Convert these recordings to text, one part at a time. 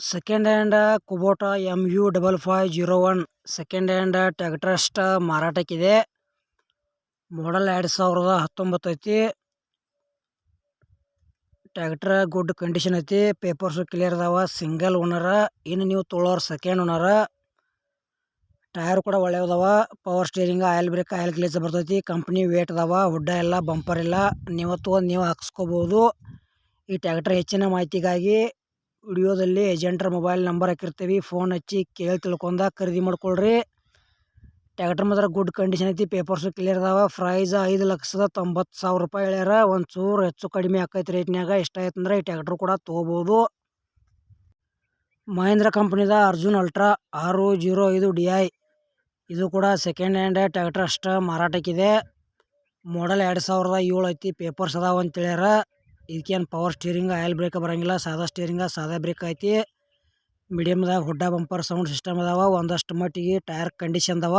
Second hand Kubota M U double five zero one second hand tractors ಮಾರಾಟಕ್ಕಿದೆ. Model ಎರಡು ಸಾವಿರದ ಹತ್ತೊಂಬತ್ತು ಐತಿ. Tractor good condition ಐತಿ. Papers clear ಅದಾವ. ಸಿಂಗಲ್ ಓನರ ಇನ್ನು ನೀವು ತೊಳೋರು ಸೆಕೆಂಡ್ ಓನರ ಟೈರ್ ಕೂಡ ಒಳ್ಳೆಯದವ power steering, oil brake, oil glaze ಬರ್ತೈತಿ. ಕಂಪ್ನಿ ವೇಟ್ ಅದಾವ. ಹುಡ್ಡ ಎಲ್ಲ ಬಂಪರ್ ಇಲ್ಲ. ನೀವು ತೊಗೊಂಡು ನೀವು ಹಾಕ್ಸ್ಕೋಬೋದು. ಈ ಟ್ಯಾಕ್ಟರ್ ಹೆಚ್ಚಿನ ಮಾಹಿತಿಗಾಗಿ ವಿಡಿಯೋದಲ್ಲಿ ಏಜೆಂಟ್ರ ಮೊಬೈಲ್ ನಂಬರ್ ಹಾಕಿರ್ತೀವಿ. ಫೋನ್ ಹಚ್ಚಿ ಕೇಳಿ ತಿಳ್ಕೊಂಡ ಖರೀದಿ ಮಾಡ್ಕೊಳ್ರಿ. ಟ್ಯಾಕ್ಟರ್ ಮಾತ್ರ ಗುಡ್ ಕಂಡೀಷನ್ ಐತಿ. ಪೇಪರ್ಸು ಕ್ಲಿಯರ್ ಅದಾವ. ಪ್ರೈಸ್ ಐದು ಲಕ್ಷದ ತೊಂಬತ್ತು ಸಾವಿರ ರೂಪಾಯಿ ಹೇಳ್ಯಾರ. ಒಂದು ಚೂರು ಹೆಚ್ಚು ಕಡಿಮೆ ಆಕೈತಿ ರೇಟ್ನಾಗ ಇಷ್ಟ ಆಯ್ತು ಅಂದ್ರೆ ಈ ಟ್ಯಾಕ್ಟರ್ ಕೂಡ ತೊಗೋಬೋದು. ಮಹೇಂದ್ರ ಕಂಪ್ನಿದ ಅರ್ಜುನ್ ಅಲ್ಟ್ರಾ ಆರು ಜೀರೋ ಐದು ಡಿ ಐ. ಇದು ಕೂಡ ಸೆಕೆಂಡ್ ಹ್ಯಾಂಡ್ ಟ್ಯಾಕ್ಟರ್ ಅಷ್ಟು ಮಾರಾಟಕ್ಕಿದೆ. ಮಾಡಲ್ ಎರಡು ಸಾವಿರದ ಏಳು ಐತಿ ಪೇಪರ್ಸ್ ಅದಾವ ಅಂತ ಹೇಳ್ಯಾರ. ಇದಕ್ಕೇನು ಪವರ್ ಸ್ಟೀರಿಂಗ್ ಆಯಿಲ್ ಬ್ರೇಕ್ ಬರಂಗಿಲ್ಲ, ಸಾದಾ ಸ್ಟೀರಿಂಗ ಸಾದಾ ಬ್ರೇಕ್ ಐತಿ. ಮೀಡಿಯಮ್ದಾಗ ಹುಡ್ಡ ಬಂಪರ್ ಸೌಂಡ್ ಸಿಸ್ಟಮ್ ಅದಾವ, ಒಂದಷ್ಟು ಮಟ್ಟಿಗೆ ಟೈರ್ ಕಂಡೀಷನ್ ಅದಾವ.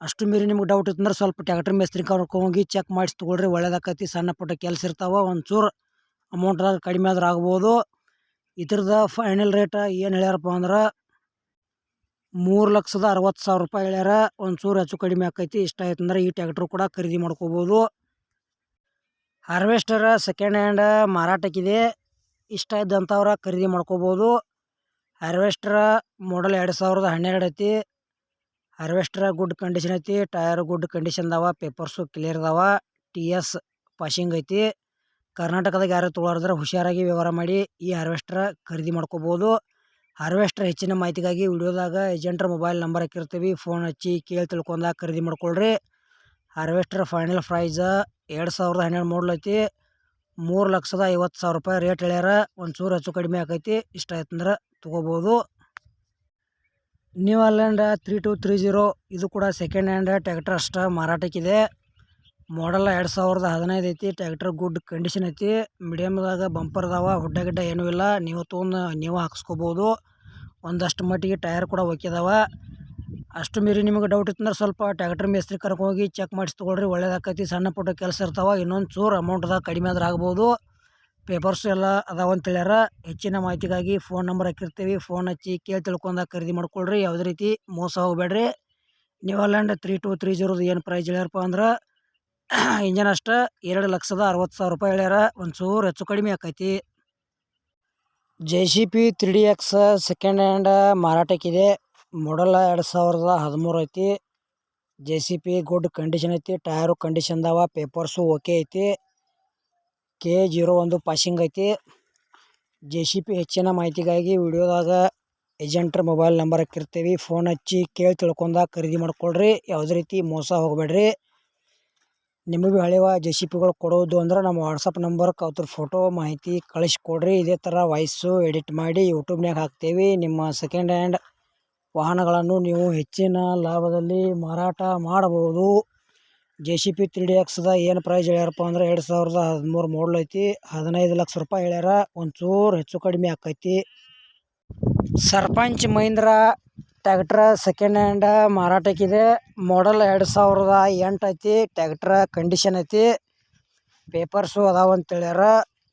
ಅಷ್ಟು ಮೀರಿ ನಿಮ್ಗೆ ಡೌಟ್ ಇತ್ತಂದ್ರೆ ಸ್ವಲ್ಪ ಟ್ಯಾಕ್ಟರ್ ಮೇಸ್ತ್ರಿ ಕರ್ಕೊಂಡೋಗಿ ಚೆಕ್ ಮಾಡಿಸಿ ತೊಗೊಳ್ರಿ, ಒಳ್ಳೇದಾಕೈತಿ, ಸಣ್ಣ ಪುಟ್ಟ ಕೆಲಸ ಇರ್ತಾವ, ಒಂಚೂರು ಅಮೌಂಟ್ದಾಗ ಕಡಿಮೆ ಆದ್ರೆ ಆಗ್ಬೋದು. ಇದ್ರದ್ದು ಫೈನಲ್ ರೇಟ್ ಏನು ಹೇಳ್ಯಾರಪ್ಪ ಅಂದ್ರೆ ಮೂರು ಲಕ್ಷದ ಅರವತ್ತು ಸಾವಿರ ರೂಪಾಯಿ ಹೇಳ್ಯಾರ. ಒಂಚೂರು ಹೆಚ್ಚು ಕಡಿಮೆ ಆಕೈತಿ. ಇಷ್ಟ ಆಯ್ತು ಅಂದ್ರೆ ಈ ಟ್ಯಾಕ್ಟ್ರು ಕೂಡ ಖರೀದಿ ಮಾಡ್ಕೋಬೋದು. ಹಾರ್ವೆಸ್ಟರ್ ಸೆಕೆಂಡ್ ಹ್ಯಾಂಡ್ ಮಾರಾಟಕ್ಕಿದೆ ಇಷ್ಟ ಇದ್ದಂಥವ್ರ ಖರೀದಿ ಮಾಡ್ಕೋಬೋದು. ಹಾರ್ವೆಸ್ಟರ್ ಮಾಡಲ್ ಎರಡು ಸಾವಿರದ ಹನ್ನೆರಡು ಐತಿ. ಹಾರ್ವೆಸ್ಟ್ರ ಗುಡ್ ಕಂಡೀಷನ್ ಐತಿ. ಟಯರ್ ಗುಡ್ ಕಂಡೀಷನ್ ಅದಾವ ಪೇಪರ್ಸು ಕ್ಲಿಯರ್ ಅದಾವ ಟಿ ಎಸ್ ಪಾಶಿಂಗ್ ಐತಿ. ಕರ್ನಾಟಕದಾಗ ಯಾರು ತೊಗೊಳಾರ್ದ್ರೆ ಹುಷಾರಾಗಿ ವ್ಯವಹಾರ ಮಾಡಿ ಈ ಹಾರ್ವೆಸ್ಟರ್ ಖರೀದಿ ಮಾಡ್ಕೋಬೋದು. ಹಾರ್ವೆಸ್ಟ್ರ್ ಹೆಚ್ಚಿನ ಮಾಹಿತಿಗಾಗಿ ವಿಡಿಯೋದಾಗ ಏಜೆಂಟ್ರ ಮೊಬೈಲ್ ನಂಬರ್ ಹಾಕಿರ್ತೀವಿ. ಫೋನ್ ಹಚ್ಚಿ ಕೇಳಿ ತಿಳ್ಕೊಂಡಾಗ ಖರೀದಿ ಮಾಡ್ಕೊಳ್ರಿ. ಹಾರ್ವೆಸ್ಟರ್ ಫೈನಲ್ ಪ್ರೈಸ ಎರಡು ಸಾವಿರದ ಹನ್ನೆರಡು ಮಾಡಲ್ ಐತಿ. ಮೂರು ಲಕ್ಷದ ಐವತ್ತು ಸಾವಿರ ರೂಪಾಯಿ ರೇಟ್ ಹೇಳ್ಯಾರ. ಒಂದು ಚೂರು ಹೆಚ್ಚು ಕಡಿಮೆ ಆಕೈತಿ. ಇಷ್ಟ ಆಯ್ತು ಅಂದ್ರೆ ತೊಗೋಬೋದು. New Holland three two three zero ಇದು ಕೂಡ ಸೆಕೆಂಡ್ ಹ್ಯಾಂಡ್ ಟ್ಯಾಕ್ಟರ್ ಅಷ್ಟ ಮಾರಾಟಕ್ಕಿದೆ. ಮಾಡಲ್ ಎರಡು ಸಾವಿರದ ಹದಿನೈದು ಐತಿ ಟ್ರ್ಯಾಕ್ಟರ್ ಗುಡ್ ಕಂಡೀಷನ್ ಐತಿ ಮೀಡಿಯಮ್ದಾಗ ಬಂಪರ್ ಅದಾವ, ಹುಡ್ಡ ಗಿಡ್ಡ ಏನೂ ಇಲ್ಲ, ನೀವು ತೊಗೊಂಡು ನೀವು ಹಾಕ್ಸ್ಕೋಬೋದು. ಒಂದಷ್ಟು ಮಟ್ಟಿಗೆ ಟೈರ್ ಕೂಡ ಒಕ್ಕಿದಾವ ಅಷ್ಟು ಮೀರಿ ನಿಮಗೆ ಡೌಟ್ ಇತ್ತಂದ್ರೆ ಸ್ವಲ್ಪ ಟ್ಯಾಕ್ಟರ್ ಮೇಸ್ತ್ರಿ ಕರ್ಕೊಂಡೋಗಿ ಚೆಕ್ ಮಾಡಿಸಿ ತೊಗೊಳ್ರಿ, ಒಳ್ಳೇದಾಕೈತಿ, ಸಣ್ಣ ಪುಟ್ಟ ಕೆಲಸ ಇರ್ತಾವೆ, ಇನ್ನೊಂದು ಚೂರು ಅಮೌಂಟ್ದಾಗ ಕಡಿಮೆ ಆದ್ರೆ ಆಗ್ಬೋದು. ಪೇಪರ್ಸು ಎಲ್ಲ ಅದಾವ ಅಂತ ಹೇಳ್ಯಾರ, ಹೆಚ್ಚಿನ ಮಾಹಿತಿಗಾಗಿ ಫೋನ್ ನಂಬರ್ ಹಾಕಿರ್ತೀವಿ ಫೋನ್ ಹಚ್ಚಿ ಕೇಳಿ ತಿಳ್ಕೊಂಡಾಗ ಖರೀದಿ ಮಾಡ್ಕೊಳ್ರಿ, ಯಾವುದೇ ರೀತಿ ಮೋಸ ಹೋಗಬೇಡ್ರಿ. New Holland three two three ಜೀರೋದು ಏನು ಪ್ರೈಸ್ ಹೇಳ್ಯಾರಪ್ಪ ಅಂದ್ರೆ ಇಂಜನ್ ಅಷ್ಟ ಎರಡು ಲಕ್ಷದ ಅರವತ್ತು ಸಾವಿರ ರೂಪಾಯಿ ಹೇಳ್ಯಾರ. ಒಂದು ಚೂರು ಹೆಚ್ಚು ಕಡಿಮೆ ಆಕೈತಿ. J C B three D X second hand ಮಾರಾಟಕ್ಕಿದೆ. Model ಎರಡು ಸಾವಿರದ ಹದಿಮೂರು ಐತಿ. J C B good condition ಐತಿ. ಟಯರು ಕಂಡೀಷನ್ ಅದಾವ ಪೇಪರ್ಸು ಓಕೆ ಐತಿ. ಕೆ ಜೀರೋ ಒಂದು ಪಾಸಿಂಗ್ ಐತಿ. ಜೆ ಸಿ ಪಿ ಹೆಚ್ಚಿನ ಮಾಹಿತಿಗಾಗಿ ವಿಡಿಯೋದಾಗ ಏಜೆಂಟ್ರ ಮೊಬೈಲ್ ನಂಬರ್ ಹಾಕಿರ್ತೀವಿ. ಫೋನ್ ಹಚ್ಚಿ ಕೇಳಿ ತಿಳ್ಕೊಂಡಾಗ ಖರೀದಿ ಮಾಡ್ಕೊಳ್ರಿ. ಯಾವುದೇ ರೀತಿ ಮೋಸ ಹೋಗಬೇಡ್ರಿ. ನಿಮಗೆ ಹಳೆವ ಜೆ ಸಿ ಪಿಗಳು ಕೊಡೋದು ಅಂದ್ರೆ ನಮ್ಮ ವಾಟ್ಸಪ್ ನಂಬರ್ಗೆ ಅದ್ರ ಫೋಟೋ ಮಾಹಿತಿ ಕಳಿಸ್ಕೊಡ್ರಿ. ಇದೇ ಥರ ವಾಯ್ಸು ಎಡಿಟ್ ಮಾಡಿ ಯೂಟ್ಯೂಬ್ನಾಗ ಹಾಕ್ತೇವೆ. ನಿಮ್ಮ ಸೆಕೆಂಡ್ ಹ್ಯಾಂಡ್ ವಾಹನಗಳನ್ನು ನೀವು ಹೆಚ್ಚಿನ ಲಾಭದಲ್ಲಿ ಮಾರಾಟ ಮಾಡಬಹುದು. J C B three D ಎಕ್ಸ್ದ ಏನು ಪ್ರೈಸ್ ಹೇಳ್ಯಾರಪ್ಪ ಅಂದ್ರೆ ಎರಡು ಸಾವಿರದ ಹದಿಮೂರು ಮಾಡಲ್ ಐತಿ. ಹದಿನೈದು ಲಕ್ಷ ರೂಪಾಯಿ ಹೇಳ್ಯಾರ. ಒಂಚೂರು ಹೆಚ್ಚು ಕಡಿಮೆ ಆಕೈತಿ. Sarpanch Mahindra tractor second hand ಮಾರಾಟಕ್ಕಿದೆ model ಎರಡು ಸಾವಿರದ ಎಂಟು ಐತಿ. ಟ್ಯಾಕ್ಟ್ರ ಕಂಡೀಷನ್ ಐತಿ. ಪೇಪರ್ಸು ಅದಾವ ಅಂತ ಹೇಳ್ಯಾರ.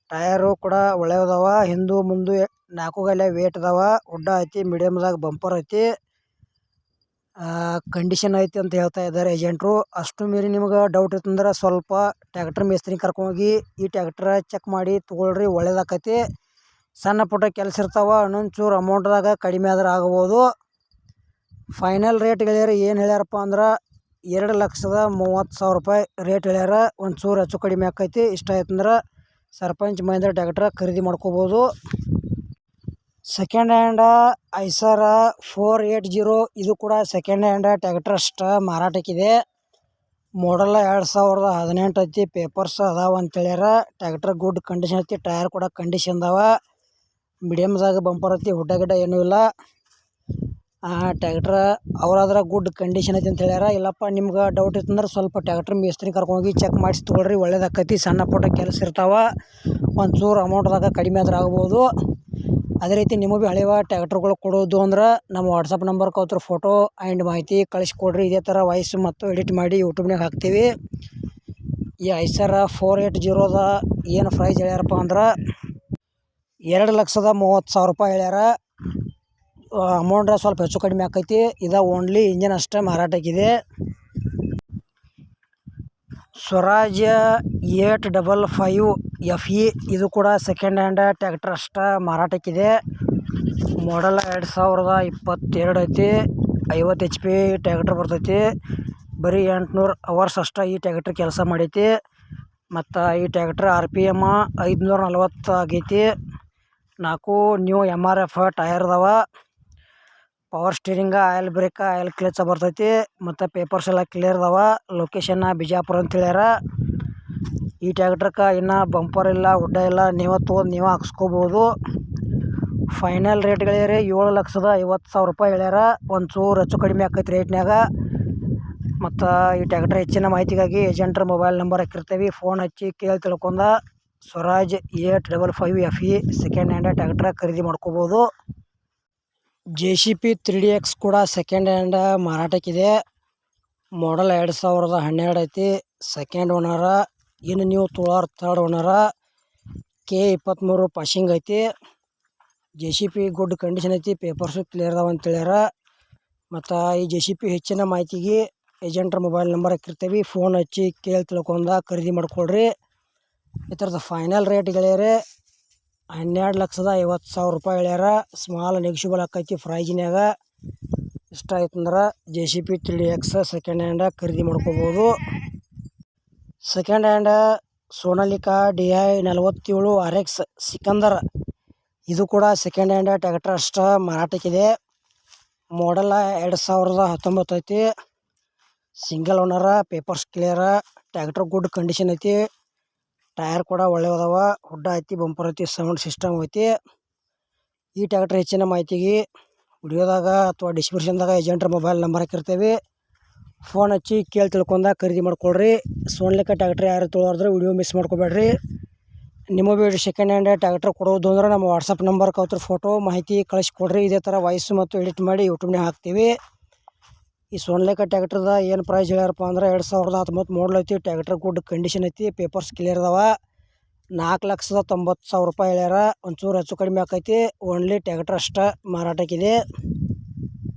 ಟಯರು ಕೂಡ ಒಳ್ಳೆಯದವ ಹಿಂದೂ ಮುಂದೆ ನಾಲ್ಕು ಗಲೆ ವೇಟ್ ಅದಾವ. ಉಡ್ಡ ಐತಿ ಮೀಡಿಯಮ್ದಾಗ ಬಂಪರ್ ಐತಿ. ಕಂಡೀಷನ್ ಐತಿ ಅಂತ ಹೇಳ್ತಾ ಇದ್ದಾರೆ ಏಜೆಂಟ್ರು ಅಷ್ಟು ಮೀರಿ ನಿಮ್ಗೆ ಡೌಟ್ ಇತ್ತಂದ್ರೆ ಸ್ವಲ್ಪ ಟ್ಯಾಕ್ಟ್ರ್ ಮೇಸ್ತ್ರಿ ಕರ್ಕೊಂಡೋಗಿ ಈ ಟ್ಯಾಕ್ಟ್ರ ಚೆಕ್ ಮಾಡಿ ತೊಗೊಳ್ರಿ, ಒಳ್ಳೇದಾಕೈತಿ. ಸಣ್ಣ ಪುಟ್ಟ ಕೆಲಸ ಇರ್ತಾವ ಇನ್ನೊಂದು ಅಮೌಂಟ್ದಾಗ ಕಡಿಮೆ ಆದ್ರೆ ಆಗ್ಬೋದು. ಫೈನಲ್ ರೇಟ್ ಹೇಳ್ಯಾರ ಏನು ಹೇಳ್ಯಾರಪ್ಪ ಅಂದ್ರೆ ಎರಡು ಲಕ್ಷದ ಮೂವತ್ತು ಸಾವಿರ ರೂಪಾಯಿ ರೇಟ್ ಹೇಳ್ಯಾರ. ಒಂದು ಚೂರು ಹೆಚ್ಚು ಕಡಿಮೆ ಆಕೈತಿ. ಇಷ್ಟ ಆಯ್ತಂದ್ರೆ ಸರ್ಪಂಚ್, ಮಹೇಂದ್ರ ಟ್ಯಾಕ್ಟ್ರ ಖರೀದಿ ಮಾಡ್ಕೋಬೋದು. Second hand Eicher four eight zero ಇದು ಕೂಡ ಸೆಕೆಂಡ್ ಹ್ಯಾಂಡ ಟ್ಯಾಕ್ಟ್ರ್ ಅಷ್ಟ ಮಾರಾಟಕ್ಕಿದೆ. ಮಾಡಲ್ಲ ಎರಡು ಸಾವಿರದ ಹದಿನೆಂಟು ಐತಿ. ಪೇಪರ್ಸ್ ಅದಾವ ಅಂತ ಹೇಳ್ಯಾರ. ಟ್ಯಾಕ್ಟ್ರ್ ಗುಡ್ ಕಂಡೀಷನ್ ಐತಿ. ಟಯರ್ ಕೂಡ ಕಂಡೀಷನ್ ಅದಾವ. ಮೀಡಿಯಮ್ದಾಗ ಬಂಪರ್ ಐತಿ. ಹುಡ್ಡ ಗಿಡ್ಡ ಏನೂ ಇಲ್ಲ. ಟ್ಯಾಕ್ಟ್ರ ಅವ್ರಾದ್ರೆ ಗುಡ್ ಕಂಡೀಷನ್ ಐತಿ ಅಂತ ಹೇಳ್ಯಾರ. ಇಲ್ಲಪ್ಪ, ನಿಮ್ಗೆ ಡೌಟ್ ಇತ್ತಂದ್ರೆ ಸ್ವಲ್ಪ ಟ್ಯಾಕ್ಟ್ರ್ ಮೇಸ್ತ್ರಿ ಕರ್ಕೊಂಡೋಗಿ ಚೆಕ್ ಮಾಡಿಸಿ ತೊಗೊಳ್ರಿ, ಒಳ್ಳೇದಾಕೈತಿ. ಸಣ್ಣ ಪುಟ್ಟ ಕೆಲಸ ಇರ್ತಾವೆ, ಒಂಚೂರು ಚೂರು ಅಮೌಂಟ್ದಾಗ ಕಡಿಮೆ ಆದ್ರೆ ಆಗ್ಬೋದು. ಅದೇ ರೀತಿ ನಿಮಗೆ ಭೀ ಹಳೆವ ಟ್ಯಾಕ್ಟ್ರ್ಗಳು ಕೊಡೋದು ಅಂದ್ರೆ ನಮ್ಮ ವಾಟ್ಸಪ್ ನಂಬರ್ ಅವ್ರ ಫೋಟೋ ಆ್ಯಂಡ್ ಮಾಹಿತಿ ಕಳಿಸ್ಕೊಡ್ರಿ ಇದೇ ಥರ ವಾಯ್ಸ್ ಮತ್ತು ಎಡಿಟ್ ಮಾಡಿ ಯೂಟ್ಯೂಬ್ನಾಗ ಹಾಕ್ತೀವಿ. ಈ ಐಸರ ಫೋರ್ ಏಟ್ ಜೀರೋದ ಏನು ಪ್ರೈಸ್ ಹೇಳ್ಯಾರಪ್ಪ ಅಂದ್ರೆ ಎರಡು ಲಕ್ಷದ ಮೂವತ್ತು ಸಾವಿರ ರೂಪಾಯಿ ಹೇಳ್ಯಾರ. ಅಮೌಂಟ್ ಸ್ವಲ್ಪ ಹೆಚ್ಚು ಕಡಿಮೆ ಆಕೈತಿ. ಇದು ಓನ್ಲಿ ಇಂಜಿನ್ ಅಷ್ಟೇ ಮಾರಾಟಕ್ಕಿದೆ. Swaraj eight double five F E, ಇದು ಕೂಡ ಸೆಕೆಂಡ್ ಹ್ಯಾಂಡ್ ಟ್ಯಾಕ್ಟರ್ ಅಷ್ಟೇ ಮಾರಾಟಕ್ಕಿದೆ. ಮಾಡಲ್ ಎರಡು ಸಾವಿರದ ಇಪ್ಪತ್ತೆರಡು ಐತಿ. ಐವತ್ತು ಎಚ್ ಪಿ ಟ್ಯಾಕ್ಟ್ರ್ ಬರ್ತೈತಿ. ಬರೀ ಎಂಟುನೂರು ಅವರ್ಸ್ ಅಷ್ಟೇ ಈ ಟ್ಯಾಕ್ಟ್ರ್ ಕೆಲಸ ಮಾಡೈತಿ. ಮತ್ತು ಈ ಟ್ಯಾಕ್ಟ್ರ್ ಆರ್ ಪಿ ಎಂ ಐದುನೂರ ನಲ್ವತ್ತು ಆಗೈತಿ. ನಾಲ್ಕು new M R F tyre ಅದಾವ. Power steering, oil brake, oil clutch ಬರ್ತೈತಿ, ಮತ್ತು ಪೇಪರ್ಸ್ ಎಲ್ಲ ಕ್ಲಿಯರ್ ಅದಾವ. ಲೊಕೇಶನ್ನ ಬಿಜಾಪುರ ಅಂತ ಹೇಳ್ಯಾರ. ಈ ಟ್ಯಾಕ್ಟ್ರಕ್ಕೆ ಇನ್ನೂ ಬಂಪರ್ ಇಲ್ಲ, ಉಡ್ಡ ಇಲ್ಲ, ನೀವೇ ತೊಗೊಂಡು ನೀವೇ ಹಾಕ್ಸ್ಕೋಬೋದು. ಫೈನಲ್ ರೇಟ್ಗಳೇ ಏಳು ಲಕ್ಷದ ಐವತ್ತು ಸಾವಿರ ರೂಪಾಯಿ ಹೇಳ್ಯಾರ. ಒಂಚೂರು ಹೆಚ್ಚು ಕಡಿಮೆ ಆಕೈತಿ ರೇಟ್ನಾಗ ಮತ್ತು ಈ ಟ್ಯಾಕ್ಟ್ರ್ ಹೆಚ್ಚಿನ ಮಾಹಿತಿಗಾಗಿ ಏಜೆಂಟ್ರ ಮೊಬೈಲ್ ನಂಬರ್ ಹಾಕಿರ್ತೀವಿ. ಫೋನ್ ಹಚ್ಚಿ ಕೇಳಿ ತಿಳ್ಕೊಂಡ. Swaraj eight double five F E second hand tractor ಖರೀದಿ ಮಾಡ್ಕೋಬೋದು. J C B three D X ಕೂಡ ಸೆಕೆಂಡ್ ಹ್ಯಾಂಡ್ ಮಾರಾಟಕ್ಕಿದೆ. ಮಾಡಲ್ ಎರಡು ಸಾವಿರದ ಹನ್ನೆರಡು ಐತಿ. ಸೆಕೆಂಡ್ ಓನರ ಇನ್ನು ನೀವು ತೊಳೋರ್ ಥರ್ಡ್ ಓನರ ಕೆ ಇಪ್ಪತ್ತ್ಮೂರು ಪಾಶಿಂಗ್ ಐತಿ. J C B good condition ಐತಿ. ಪೇಪರ್ಸು ಕ್ಲಿಯರ್ ಅದಾವ ಹೇಳ್ಯಾರ. ಮತ್ತು ಈ ಜೆ ಸಿ ಪಿ ಹೆಚ್ಚಿನ ಮಾಹಿತಿಗೆ ಏಜೆಂಟ್ರ ಮೊಬೈಲ್ ನಂಬರ್ ಹಾಕಿರ್ತೀವಿ. ಫೋನ್ ಹಚ್ಚಿ ಕೇಳಿ ತಿಳ್ಕೊಂಡ ಖರೀದಿ ಮಾಡ್ಕೊಳ್ರಿ. ಈ ಥರದ ಫೈನಲ್ ರೇಟ್ ಗೆಳೆಯರೆ ಹನ್ನೆರಡು ಲಕ್ಷದ ಐವತ್ತು ಸಾವಿರ ರೂಪಾಯಿ ಹೇಳ್ಯಾರ. ಸ್ಮಾಲ್ ನೆಗ್ಶಿಬಲ್ ಆಕೈತಿ ಪ್ರೈಜಿನ್ಯಾಗ ಇಷ್ಟ ಆಯ್ತಂದ್ರೆ J C B three D X second hand ಖರೀದಿ ಮಾಡ್ಕೋಬೋದು. Second hand Sonalika D I ನಲವತ್ತೇಳು ಆರ್ ಎಕ್ಸ್ ಸಿಕಂದರ್. ಇದು ಕೂಡ ಸೆಕೆಂಡ್ ಹ್ಯಾಂಡ್ ಟ್ಯಾಕ್ಟರ್ ಅಷ್ಟು ಮಾರಾಟಕ್ಕಿದೆ. ಮಾಡಲ್ಲ ಎರಡು ಸಾವಿರದ ಹತ್ತೊಂಬತ್ತು ಐತಿ single owner papers clear tractor good condition ಐತಿ. ಟಯರ್ ಕೂಡ ಒಳ್ಳೆಯ ಹುಡ್ಡ ಐತಿ, ಬಂಪರ್ ಐತಿ, ಸೌಂಡ್ ಸಿಸ್ಟಮ್ ಐತಿ. ಈ ಟ್ಯಾಕ್ಟ್ರ್ ಹೆಚ್ಚಿನ ಮಾಹಿತಿಗೆ ವಿಡಿಯೋದಾಗ ಅಥವಾ ಡಿಸ್ಕ್ರಿಪ್ಷನ್ದಾಗ ಏಜೆಂಟ್ರ ಮೊಬೈಲ್ ನಂಬರ್ ಹಾಕಿರ್ತೇವೆ. ಫೋನ್ ಹಚ್ಚಿ ಕೇಳಿ ತಿಳ್ಕೊಂಡ ಖರೀದಿ ಮಾಡ್ಕೊಳ್ರಿ. ಸೋನ್ಲಿಕ ಟ್ಯಾಕ್ಟ್ರ್ ಯಾರು ತೊಳೋದ್ರೆ ವಿಡಿಯೋ ಮಿಸ್ ಮಾಡ್ಕೋಬೇಡ್ರಿ. ನಿಮ್ಮ ಬೇಡ ಸೆಕೆಂಡ್ ಹ್ಯಾಂಡ್ ಟ್ಯಾಕ್ಟ್ರ್ ಕೊಡೋದು ಅಂದ್ರೆ ನಮ್ಮ ವಾಟ್ಸಪ್ ನಂಬರ್ ಕೌತ್ರ ಫೋಟೋ ಮಾಹಿತಿ ಕಳಿಸ್ಕೊಡ್ರಿ ಇದೇ ಥರ ವಾಯ್ಸು ಮತ್ತು ಎಡಿಟ್ ಮಾಡಿ ಯೂಟ್ಯೂಬ್ನಾಗ ಹಾಕ್ತೀವಿ. ಈ ಸೋನ್ಲೇಕ ಟ್ಯಾಕ್ಟ್ರದ ಏನು ಪ್ರೈಸ್ ಹೇಳ್ಯಾರಪ್ಪ ಅಂದ್ರೆ ಎರಡು ಸಾವಿರದ ಹತ್ತೊಂಬತ್ತು ಮಾಡಲ್ ಐತಿ. ಟ್ಯಾಕ್ಟ್ರ್ ಗುಡ್ ಕಂಡೀಷನ್ ಐತಿ ಪೇಪರ್ಸ್ ಕ್ಲಿಯರ್ ಅದಾವ. ನಾಲ್ಕು ಲಕ್ಷದ ತೊಂಬತ್ತು ಸಾವಿರ ರೂಪಾಯಿ ಹೇಳ್ಯಾರ. ಒಂಚೂರು ಹೆಚ್ಚು ಕಡಿಮೆ ಆಕೈತಿ. ಓನ್ಲಿ ಟ್ಯಾಕ್ಟ್ರ್ ಅಷ್ಟೇ ಮಾರಾಟಕ್ಕಿದೆ.